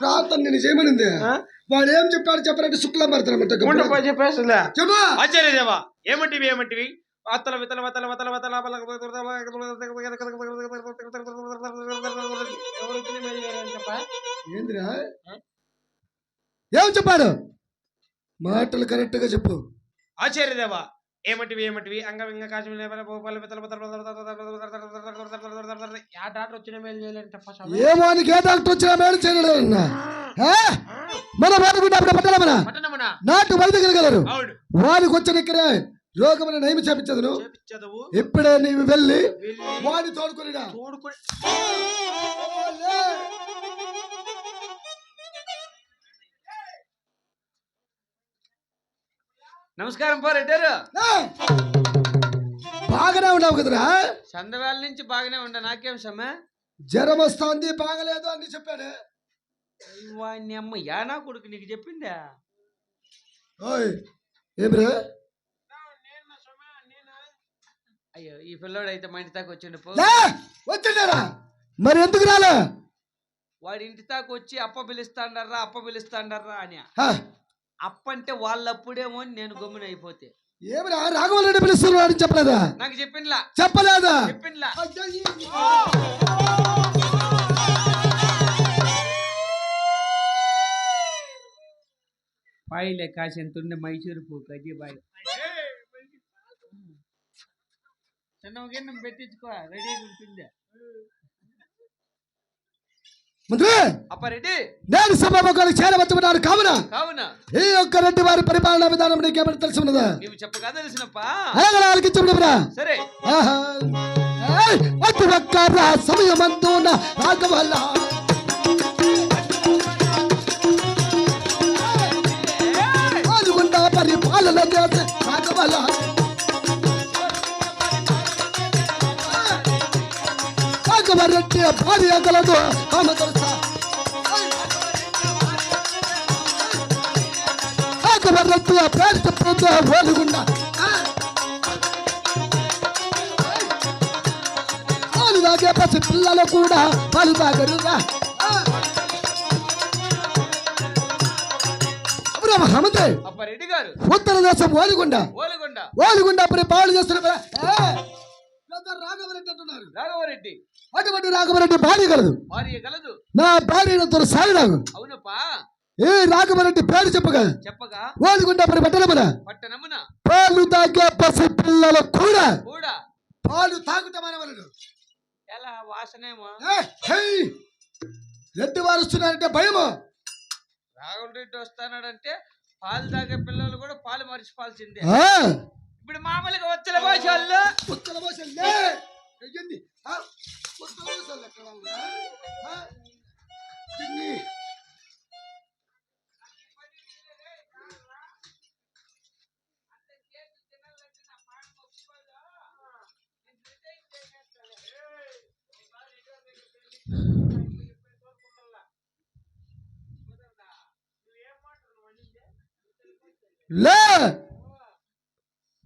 ప్రార్థన నేను చేయమనింది? వాడు ఏం చెప్పాడు చెప్పారంటే శుక్లం పడతానమాట ఉండు పో చెప్పేస్తుందా చెప్పు ఆశ్చర్యదేవా ఏమంటివి ఏమంటివి అత్తల వితల వతల వతల వతల ఏందిరా ఏం చెప్పాడు మాటలు కరెక్ట్గా చెప్పు ఆశ్చర్యదేవా ఏమంటివి ఏమంటివి అంగవింగ కాశ్మీర్ యా డాక్టర్ వచ్చిన మేలు స్వామి. ఏమో నీకు ఏ డాక్టర్ వచ్చినా చేయలేడు? మన పట్టణమునా నాటు వైద్యగలగలరు అవును వానికి వచ్చిన ఇక్కడే రోగమును నయమి చేపించదును ఇప్పుడే నీవు వెళ్ళి వాడిని తోడుకునిరా తోడుకొని నమస్కారం పో రెడ్డారు! బాగానే ఉన్నావు కదరా? సందవేళ నుంచి బాగానే ఉండ నాకేం సమ్మె? జ్వరం వస్తుంది బాగలేదు అని చెప్పాడు. వాడిని అమ్మ యానా కొడుకు నీకు చెప్పిందా? ఓయ్ ఏమిరా అయ్యో ఈ పిల్లోడు అయితే మా ఇంటి దాకా వచ్చిండు పో. లే వచ్చిండారా. మరి ఎందుకు రాలే? వాడి ఇంటి దాకా వచ్చి అప్ప పిలుస్తాండర్రా అప్ప పిలుస్తాండర్రా అని. అప్ప అంటే వాళ్ళప్పుడేమో అని నేను గమ్మున అయిపోతే. ఏమిరా రాఘవల్ రెడ్డి పిలుస్తున్నారు అని చెప్పలేదా? నాకు చెప్పిండ్లా? చెప్పలేదా? చెప్పిండ్లా? పాయిలే కాసెంతుండే మైసూరు పూ కజీ బాయ్ చిన్న గిన్నె పెట్టించుకో రెడీగా ఉంటుందే మంత్రి అప్పారెడ్డి నేను సభాముఖానికి చేరవచ్చుకున్నాను కావున కావున. ఈ యొక్క రెడ్డి వారి పరిపాలనా విధానం నీకేమైనా తెలిసి ఉన్నదా నీవు చెప్పగా తెలిసినప్ప. ఆలకించబడిరా సరే. ఒక్క రాఘవల్ల పరిపాలన చేసే రాఘవల్ల రాఘవరెడ్డి భార్య గలదు ఆమె తెలుసా రాఘవరెడ్డి పేరు చెప్పుకుంటే ఓలుగుండా పాలు తాగే పసి పిల్లలు కూడా పాలు తాగరుగా ఉత్తర దేశం ఓలిగుండ. ఓలగొండ. ఓలిగుండ పరిపాలన చేస్తున్న పిల్ల- ఏ! బ్రదర్ రాఘవరెడ్డి అంటున్నారు. రాఘవరెడ్డి. అటువంటి రాఘవరెడ్డి భార్య కలదు. భార్య కలదు. నా భార్య సాగినాగు అవునప్పా. ఏ రాఘవరెడ్డి పేరు చెప్పగా? చెప్పగా? ఓలిగుండ పరి పట్టణమున? పట్టణమున. పాలు తాగే పసి పిల్లలు కూడా. కూడా. పాలు తాగుతామనవలను ఎలా? వాసనేమో? రెడ్డి వారు వస్తున్నారంటే భయము? రాఘవరెడ్డి వస్తానాడంటే పాలు తాగే పిల్లలు కూడా పాలు మర్చిపోవాల్సిందే ఇప్పుడు మామూలుగా వచ్చల భాష వాళ్ళు ఉత్తర భాష లే ఎక్కడ ఉందా? చిన్ని. లే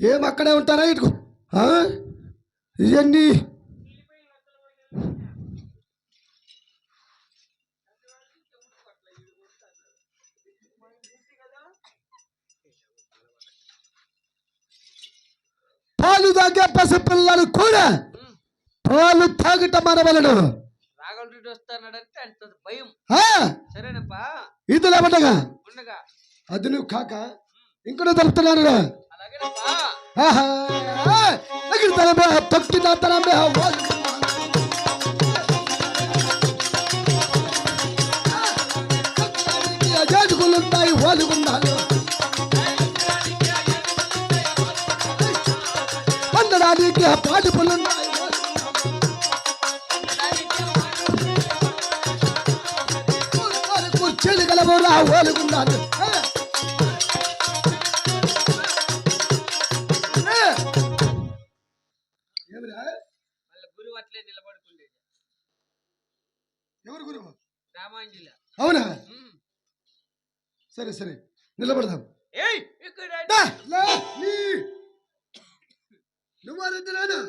ఏం అక్కడే ఉంటారా ఇటు ఆ? ఇవన్నీ పాలు తాగే పసి పిల్లలు కూడా పాలు తాగటం అనవలను రాఘవరెడ్డి వస్తానాడంటే అంత భయం. సరేనప్పా. ఇది ఉండగా? అది నువ్వు కాక ఇంకొక తెలుపుతున్నాను రా. అలాగేనప్పా ఆహా, ఆ, ఎగిరి తలమే, తొక్కిన తలమే, వాళ్ళు. అజాజుకులుంటాయి ఓలుగుండాలు పొందడానికి పాటుపులుంటాయి కుర్చీలు గలవురా ఓలుగుండాలు ఆ. ఏ. ఎవరు గురువు? అవునా? సరే సరే. నిలబడదాం. ఏయ్! ఇక్కడ. దా, లే, నీ. నువ్వు రెడ్డి నాయనా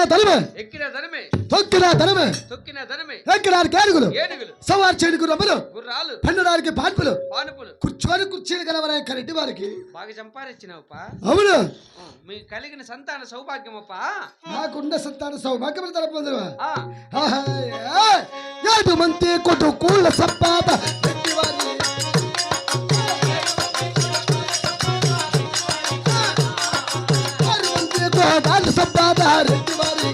ఎక్కిన తనమే ఎక్కిన ధనమే. తొక్కిన ధనమే. ఎక్కడానికి ఏనుగులు. ఏనుగులు. సవార్ చేనుకు రమ్మలు గుర్రాలు. పన్నడానికి పాన్పులు. పానుపులు. కూర్చొని కుర్చీలు గలవరా కరెంటి వారికి. బాగా సంపాదించినావుపా అవును. మీకు కలిగిన సంతాన సౌభాగ్యమప్పా. నాకున్న సంతాన సౌభాగ్యములు తలపొందరు మంతి కొట్టు కూళ్ళ సప్పాత సప్పాత రెడ్డివారి.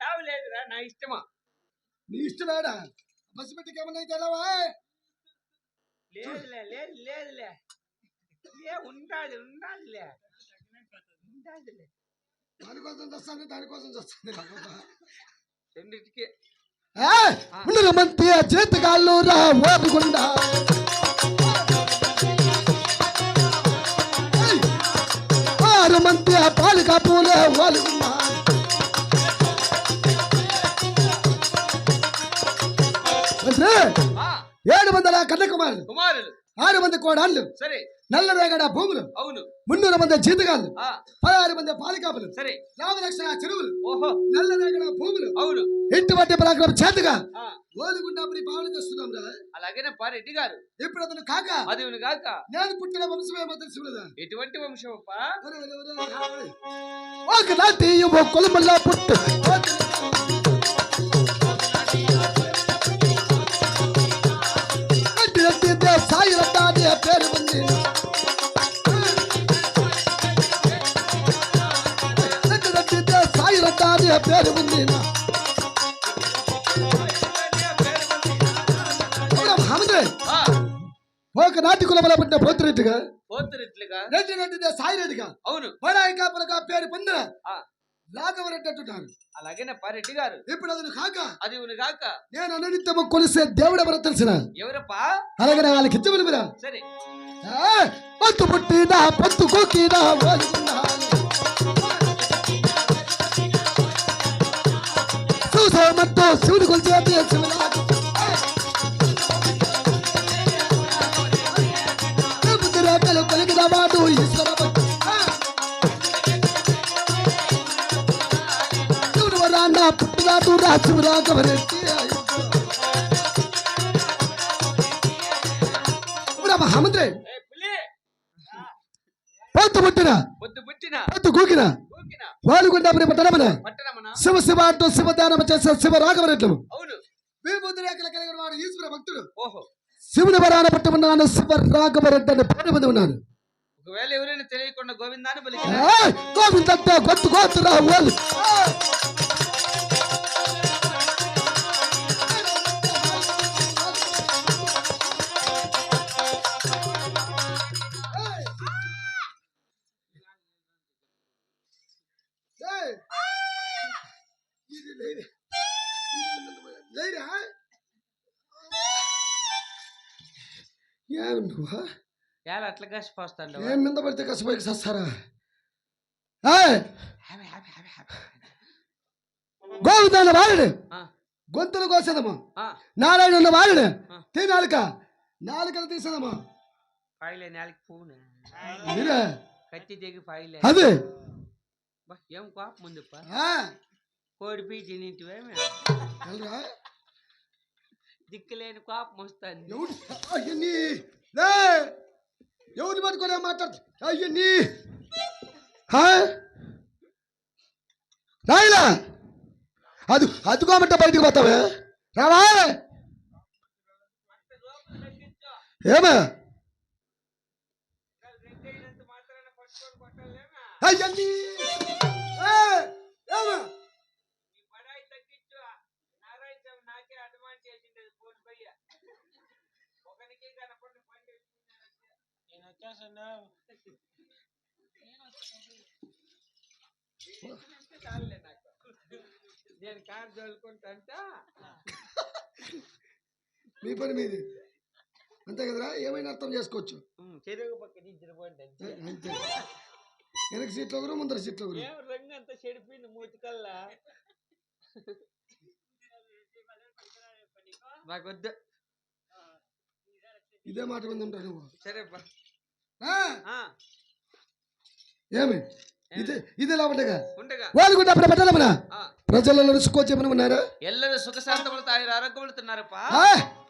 తావు లేదురా నా ఇష్టమా నీ ఇష్టమేడా బస్సు పెట్టికి ఏమన్నా తెలవా లేదులే లేదు లేదులే. లే ఉండాలి ఉండాలిలే. ఉండాలిలే. దానికోసం వస్తాను దానికోసం వస్తాను రెండింటికి. ఉండరు మంతి చేతగాళ్ళు రా ఓపుకుండా ఆరు మంది పాలు కాపులే ఆ, ఏడు వందల కన్యకుమారులు. కుమారులు. ఆరు మంది కోడాళ్ళు. సరే. నల్ల రేగడ భూములు. అవును. మున్నూరు మంది జీతగాళ్ళు. పదహారు మంది పాలికాపులు. సరే. యాభై లక్షల చెరువులు. ఓహో. నల్ల రేగడ భూములు. అవును. ఇంటి వంటి పరాక్రమం చేతగా. పాలన చేస్తున్నాం రా. అలాగేనప్పా రెడ్డి గారు. ఇప్పుడు అతను కాక. అది కాక. నేను పుట్టిన వంశమేమో తెలుసు కదా. ఎటువంటి వంశమప్పా? ఒక నాటి ఓ కొలమల్లా పుట్టు. ఒక నాటి కులమల పుట్టిన పోతురెడ్డిగా పోతురెట్లుగా రెడ్డి రెడ్డి సాయి రెడ్డిగా అవును. బడాయి కాపులుగా పేరు పొందిన ఆ. రాఘవరెడ్డి అంటున్నారు. అలాగేనప్పా రెడ్డి గారు? ఇప్పుడు అతను కాక. అది కాక. నేను అనునిత్యము కొలిసే దేవుడు ఎవరో తెలిసిన? ఎవరప్పా? అలాగే నా వాళ్ళకి ఇచ్చమని మీరా సరే. పొత్తు పుట్టినా పొత్తు కోకినా ఓలుకున్నాను చూసామంతో శివుని కొలిచే వరాన్న పుట్టినాడు రా శివరాఘవరెడ్డి మహామంత్రి. ఏ పులి పొత్తు పుట్టిన. పొద్దు పుట్టిన. పొత్తు కూకిన. వాలుగుండా పట్టణమన. శివ శివ అంటూ శివదానం చేసే శివ రాఘవరెడ్లు అవును. విభూతి రేఖలు కలిగిన వాడు ఈశ్వర భక్తుడు. శివుని వరాన పట్టుకున్నాను శివ రాఘవరెడ్డి అని పేరు పొంది ఉన్నాను. ఒకవేళ ఎవరైనా తెలియకుండా గోవిందాన్ని ఏయ్! గోవిందత్త గొత్తు గోత్తురా లేరా? ఏమి నువ్వా ఏళ్ళ అట్లా కసిపోస్తాడు ఏం మీద పడితే కసిపోయి సస్తారా! గోవిందాన్న వాడు గొంతులు కోసేదమ్మా. నారాయణ ఉన్న వాడు ఆ. తీ నాలుక. నాలుకలు తీసేదమ్మా. పాయిలే నేలకి పువ్వునే మీరే. కత్తి దిగి పాయిలే అది. ఏం కోపం ముందుప్ప కోడి పీచి వెళ్ళరా? దిక్కులేని కోపం లే! ఎవరిని పట్టుకునే మాట్లాడు అయ్యన్ని! రాయిలా! అది అదుకోమంటే బయటికి పోతావే? రావా? ఏమే? జల్దీ నేను నాకు నేను కార్ చదువుకుంటా మీ పని మీది అంతే కదరా ఏమైనా అర్థం చేసుకోవచ్చు చెరువు పక్క దించిన అంతే వెనక సీట్లు ఒకరు ముందర సీట్లు ఒకరు. ఏం రంగు అంతా చెడిపోయింది మూతికల్లా వద్దు ఇదే మాట మీద నువ్వు. సరేపా ఏమి? ఇదే ఇదే లాభటగా ఉండగా? వాళ్ళు కూడా అప్పుడు పెట్టాలమ్మనా ప్రజలలో రుసుకోవచ్చేమనుకున్నారా ఎల్లరూ సుఖశాంతములతో ఆయన ఆరోగ్యములుతున్నారప్పా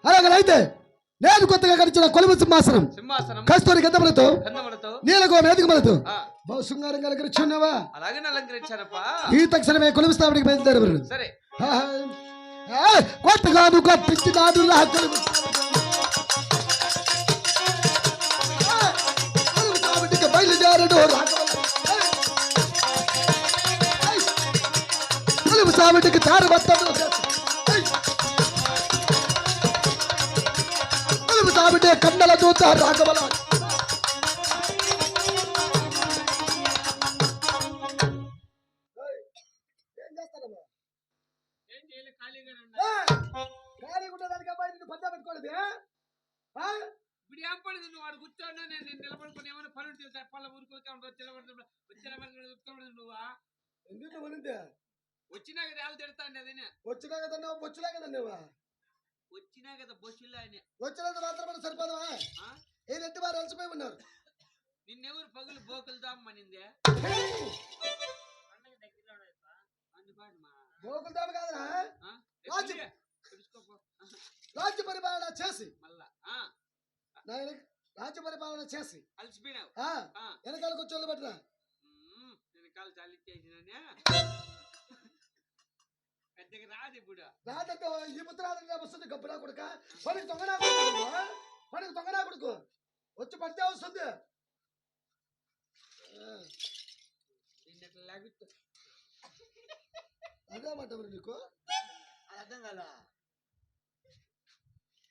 అలాగైతే నేను కొత్తగా గడిచిన కొలువు సింహాసనం. కస్తూరి గద్దములతో గంధములతో. నీలగో వేదికములతో ఆ, బహు శృంగారంగా అలంకరించున్నావా అలాగే అలంకరించానప్పా. ఈ తక్షణమే కొలువు స్థాపనకి బయలుదేరవరు సరే. కొత్తగా నువ్వు కట్టించినాడు నా కొలువు. బయలుదేరడు కొలువు తారబట్టడు నిన్ను పద్దా పెట్టుకోలేదు ఆ? ఇప్పుడు ఏం పడింది నువ్వు వాడు కూర్చోండి నేను నేను నిలబడుకుని ఏమైనా పనులు చేస్తా. పళ్ళ ఊరుకోతే వచ్చిన నువ్వా? ఎందుకు కదా అదే వచ్చినా కదా నువ్వు? వచ్చినా కదా బొచ్చులో ఆయన. వచ్చినంత మాత్రం సరిపోదవా ఆ? ఏదంటే వారు అలసిపోయి ఉన్నారు. నిన్నెవరు పగులు బోకులు మా గోకుల దామ కాదురా. రాజ్య పరిపాలన చేసి. మళ్ళా. రాజ్య పరిపాలన చేసి. అలసిపోయినావు. వెనకాలకు వచ్చి పట్టిన ఉమ్, నేను కాలు పెద్దగా రాదు ఇప్పుడు. రాదంటే ఈ ముద్రాదంగా వస్తుంది గబ్బునా కొడుక. పనికి దొంగనా కొడుకు. పనికి దొంగనా కొడుకు. వచ్చి పడితే వస్తుంది. అదే మాట మరి నీకు? అర్థం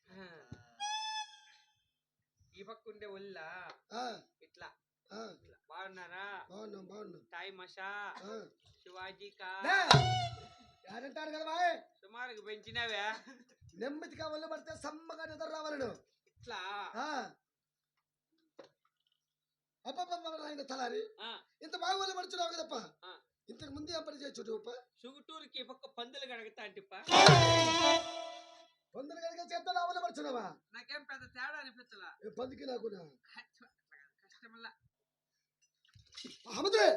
ఆ. ఈ పక్క ఉండే ఒళ్ళ. ఇట్లా. బాగున్నారా? బాగున్నాం బాగున్నాం. తాయి మషా. శివాజీ కా యాడంటాడు కదా బాయ్? సుమారుగా పెంచినావే. నెమ్మదిగా ఒళ్ళు పడితే సమ్మగా నిద్ర రావాలను. ఇట్లా. నాయన తలారి. ఆ, ఇంత బాగా ఒళ్ళు పడుచున్నావు కదప్ప. ఇంతకు ముందు పని చేయొచ్చు సుగుటూరుకి ఈ పక్క పందులు కడగతా అంటిప్ప. పందులు కనుక చేస్తాను ఒళ్ళు పడుచున్నావా? నాకేం పెద్ద తేడా అనిపించలా. పందికి నాకు కష్టమల్లా. అహమదులే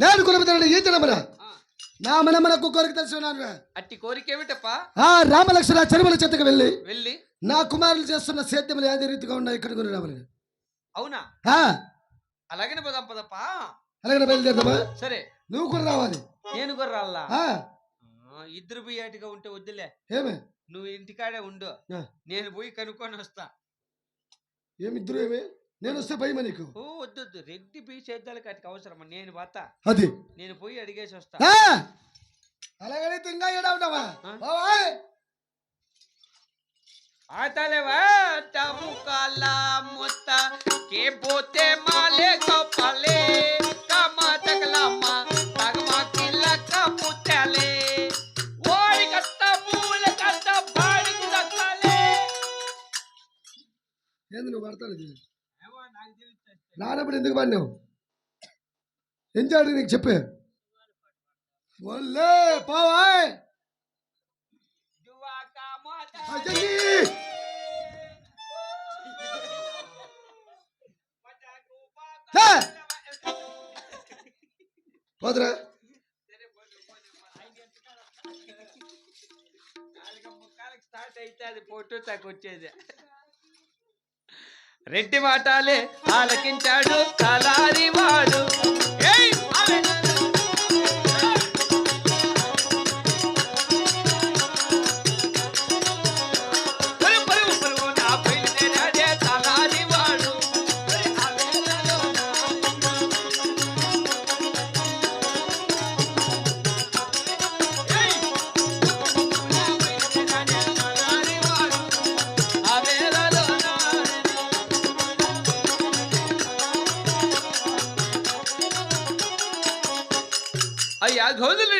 నేను కులపతి ఈ నా మనమనకు కోరిక తెలిసి ఉన్నాను అట్టి కోరిక ఏమిటప్ప? ఆ రామలక్ష్మణ చెరువుల చెత్తకు వెళ్ళి వెళ్ళి? నా కుమారులు చేస్తున్న సేద్యములు అదే రీతిగా ఉన్నాయి ఇక్కడ కొని రామని అవునా? ఆ, అలాగనే పోదాం పదప్పా అలాగే బయలుదేరదామా? సరే. నువ్వు కూడా రావాలి. నేను కూడా ఆ, ఇద్దరు బియ్యాటిగా ఉంటే వద్దులే. ఏమే? నువ్వు ఇంటికాడే ఉండు. నేను పోయి కనుక్కొని వస్తా. ఏమి ఇద్దరు ఏమి? నేను వస్తే భయమా నీకు. వద్దు వద్దు రెడ్డి బియ్య చేద్దాలకి అటుకు అవసరమా? నేను పోతా. అది. నేను పోయి అడిగేసి వస్తా. అలాగైతే ఇంకా ఏడా ఉంటావా ఆతలేవా? టము కాలా ముత్త. కే పోతే మాలే కపలే కమ తగలమ్మ తగమ కిల్ల కపుతలే ఓడి కత్త పూల కత్త బాడి కత్తలే ఏంది నువ్వు పడతాను ఇది ఏమో నాకు తెలుస్తుంది రానప్పుడు ఎందుకు పడినావు ఏం చేయాలి నీకు చెప్పే ఒల్లే పోవాయ్ దువా కా మోత అయ్యయ్యి! హే! పోదురా స్టార్ట్ అయితే అది ఫోటో తక్కువ వచ్చేది రెడ్డి మాటాలే ఆలకించాడు కలారి వాడు. అయ్యా గోవిందరెడ్డి